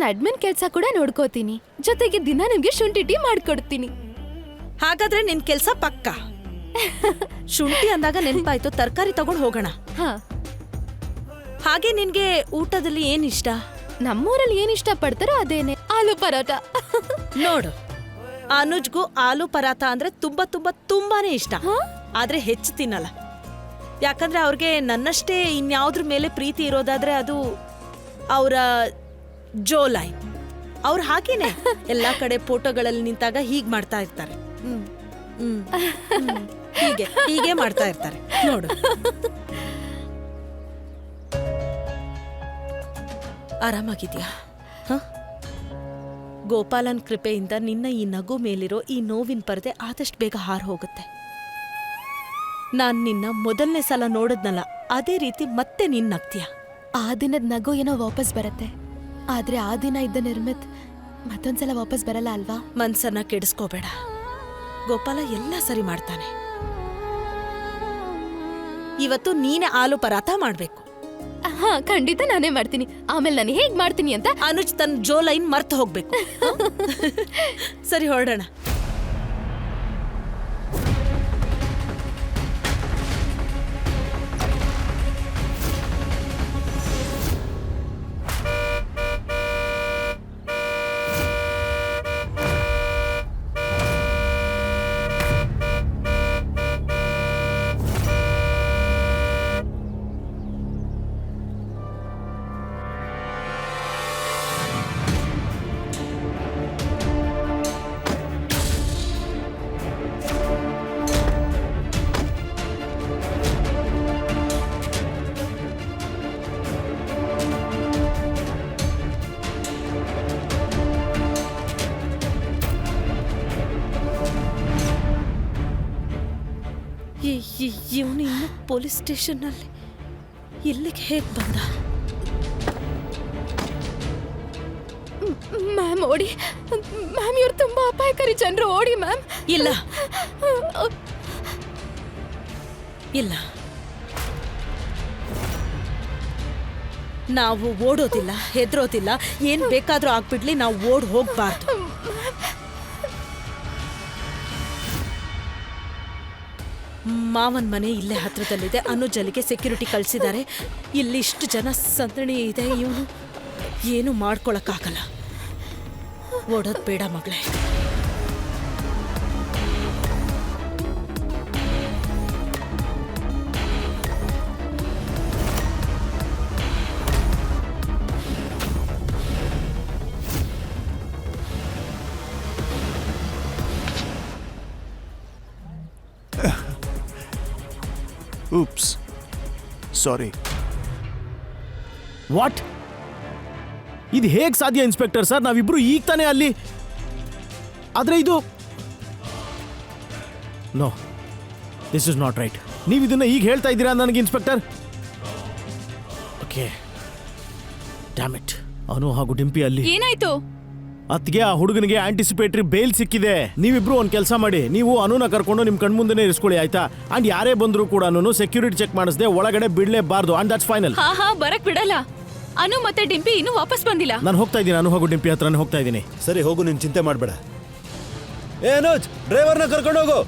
ನಾನು ಅಡ್ಮಿನ್ ಕೆಲಸ ಕೂಡ ನೋಡ್ಕೋತೀನಿ. ಜೊತೆಗೆ ದಿನ ನಿಮ್ಗೆ ಶುಂಠಿ ಟೀ ಮಾಡ್ಕೊಡ್ತೀನಿ. ಹಾಗಾದ್ರೆ ನಿನ್ ಕೆಲ್ಸ ಪಕ್ಕ. ಶುಂಠಿ ಅಂದಾಗ ನೆನಪಾಯ್ತು ತರಕಾರಿ ತಗೊಂಡು ಹೋಗೋಣ. ಹಾ. ಹಾಗೆ ನಿನ್ಗೆ ಊಟದಲ್ಲಿ ಏನ್ ಇಷ್ಟ? ನಮ್ಮೂರಲ್ಲಿ ಏನ್ ಇಷ್ಟ ಪಡ್ತಾರೋ ಅದೇನೆ ಆಲೂ ಪರೋಟ. ನೋಡು ಅನುಜ್ಗೂ ಆಲೂ ಪರಾತ ಅಂದ್ರೆ ತುಂಬಾ ತುಂಬಾ ತುಂಬಾನೇ ಇಷ್ಟ. ಆದ್ರೆ ಹೆಚ್ಚು ತಿನ್ನಲ್ಲ. ಯಾಕಂದ್ರೆ ಅವ್ರಿಗೆ ನನ್ನಷ್ಟೇ ಇನ್ಯಾವ್ದ್ರ ಮೇಲೆ ಪ್ರೀತಿ ಇರೋದಾದ್ರೆ ಅದು ಅವರ ಜೋ ಲೈನ್ ಅವ್ರು ಹಾಗೇನೆ ಎಲ್ಲಾ ಕಡೆ ಫೋಟೋಗಳಲ್ಲಿ ನಿಂತಾಗ ಹೀಗ್ ಮಾಡ್ತಾ ಇರ್ತಾರೆ. ಹ್ಮ್. ಹ್ಮ್. ಹ್ಮ್. ಹೀಗೆ ಹೀಗೆ ಮಾಡ್ತಾ ಇರ್ತಾರೆ. ನೋಡು. ಆರಾಮಾಗಿದ್ಯಾ? ಹ? ಗೋಪಾಲನ್ ಕೃಪೆಯಿಂದ ನಿನ್ನ ಈ ನಗು ಮೇಲಿರೋ ಈ ನೋವಿನ ಪರದೆ ಆದಷ್ಟು ಬೇಗ ಹಾರು ಹೋಗುತ್ತೆ. ನಾನು ನಿನ್ನ ಮೊದಲನೇ ಸಲ ನೋಡಿದ್ನಲ್ಲ ಅದೇ ರೀತಿ ಮತ್ತೆ ನಿನ್ನ ನಗ್ತೀಯ? ಆ ದಿನದ ನಗು ಏನೋ ವಾಪಸ್ ಬರುತ್ತೆ. ಆದ್ರೆ ಆ ದಿನ ಇದ್ದ ನಿರ್ಮಿತ್ ಮತ್ತೊಂದ್ಸಲ ವಾಪಸ್ ಬರಲ್ಲ ಅಲ್ವಾ? ಮನ್ಸನ್ನ ಕೆಡಿಸ್ಕೋಬೇಡ. ಗೋಪಾಲ ಎಲ್ಲ ಸರಿ ಮಾಡ್ತಾನೆ. ಇವತ್ತು ನೀನೇ ಆಲೂ ಪರಾಥ ಮಾಡ್ಬೇಕು. ಹಾ ಖಂಡಿತ ನಾನೇ ಮಾಡ್ತೀನಿ. ಆಮೇಲೆ ನಾನು ಹೇಗ್ ಮಾಡ್ತೀನಿ ಅಂತ? ಅನುಜ್ ತನ್ನ ಜೋ ಲೈನ್ ಮರ್ತು ಹೋಗ್ಬೇಕು. ಸರಿ ಹೊರಡೋಣ. ಇವನು ಇನ್ನು ಪೊಲೀಸ್ ಸ್ಟೇಷನ್ನಲ್ಲಿ. ಇಲ್ಲಿಗೆ ಹೇಗೆ ಬಂದ? ಮ್ಯಾಮ್ ಓಡಿ. ಮ್ಯಾಮ್ ಇವ್ರು ತುಂಬಾ ಅಪಾಯಕಾರಿ ಜನರು. ಓಡಿ ಮ್ಯಾಮ್. ಇಲ್ಲ. ಇಲ್ಲ. ನಾವು ಓಡೋದಿಲ್ಲ ಹೆದರೋದಿಲ್ಲ. ಏನ್ ಬೇಕಾದರೂ ಆಗ್ಬಿಡ್ಲಿ ನಾವು ಓಡ್ ಹೋಗ್ಬಾರ್ದು. ಮಾವನ್ ಮನೆ ಇಲ್ಲೇ ಹತ್ರದಲ್ಲಿದೆ. ಅನುಜಲಿಗೆ ಸೆಕ್ಯೂರಿಟಿ ಕಳಿಸಿದ್ದಾರೆ. ಇಲ್ಲಿ ಇಷ್ಟು ಜನ ಸಂತಣಿ ಇದೆ ಇವನು. ಏನು ಮಾಡ್ಕೊಳಕ್ಕಾಗಲ್ಲ. ಓಡೋದು ಬೇಡ ಮಗಳೇ. Oops. ಸಾರಿ ವಾಟ್ ಇದು ಹೇಗೆ ಸಾಧ್ಯ ಇನ್ಸ್ಪೆಕ್ಟರ್ ಸರ್? ನಾವಿಬ್ರು ಈಗ ತಾನೇ ಅಲ್ಲಿ. ಆದರೆ ಇದು no this is not right ನೀವು ಇದನ್ನ ಈಗ ಹೇಳ್ತಾ ಇದ್ದೀರಾ ನನಗೆ ಇನ್ಸ್ಪೆಕ್ಟರ್? ಓಕೆ ಡ್ಯಾಮಿಟ್ ಅವನು ಹಾಗೂ ಡಿಂಪಿ ಅಲ್ಲಿ ಏನಾಯ್ತು? ಅತ್ತಿಗೆ ಆ ಹುಡುಗನಿಗೆ ಆಂಟಿಸಿಪೇಟರಿ ಬೇಲ್ ಸಿಕ್ಕಿದೆ. ನೀವಿಬ್ರು ಒಂದು ಕೆಲಸ ಮಾಡಿ ನೀವು ಅನುನ ಕರ್ಕೊಂಡು ನಿಮ್ಮ ಕಣ್ಮುಂದೆನೇ ಇರಿಸ್ಕೊಳ್ಳಿ ಆಯ್ತಾ? ಅಂಡ್ ಯಾರೇ ಬಂದರೂ ಕೂಡ ಸೆಕ್ಯೂರಿಟಿ ಚೆಕ್ ಮಾಡಿಸದೆ ಒಳಗಡೆ ಬಿಡಲೇಬಾರ್ದು ಅಂಡ್ ದಟ್ಸ್ ಫೈನಲ್ ಹಾ ಹಾ ಬರಕ್ ಬಿಡಲ್ಲ. ಅನು ಮತ್ತೆ ಡಿಂಪಿ ಇನ್ನೂ ವಾಪಸ್ ಬಂದಿಲ್ಲ. ನಾನು ಹೋಗ್ತಾ ಇದ್ದೀನಿ ಅನು ಹೋಗು ಡಿಂಪಿ ಹತ್ರನೇ ಹೋಗ್ತಾ ಇದ್ದೀನಿ. ಸರಿ ಹೋಗು ನೀನ್ ಚಿಂತೆ ಮಾಡಬೇಡ. ಏ ಅನೋಜ್ ಡ್ರೈವರ್ನ ಕರ್ಕೊಂಡು ಹೋಗು.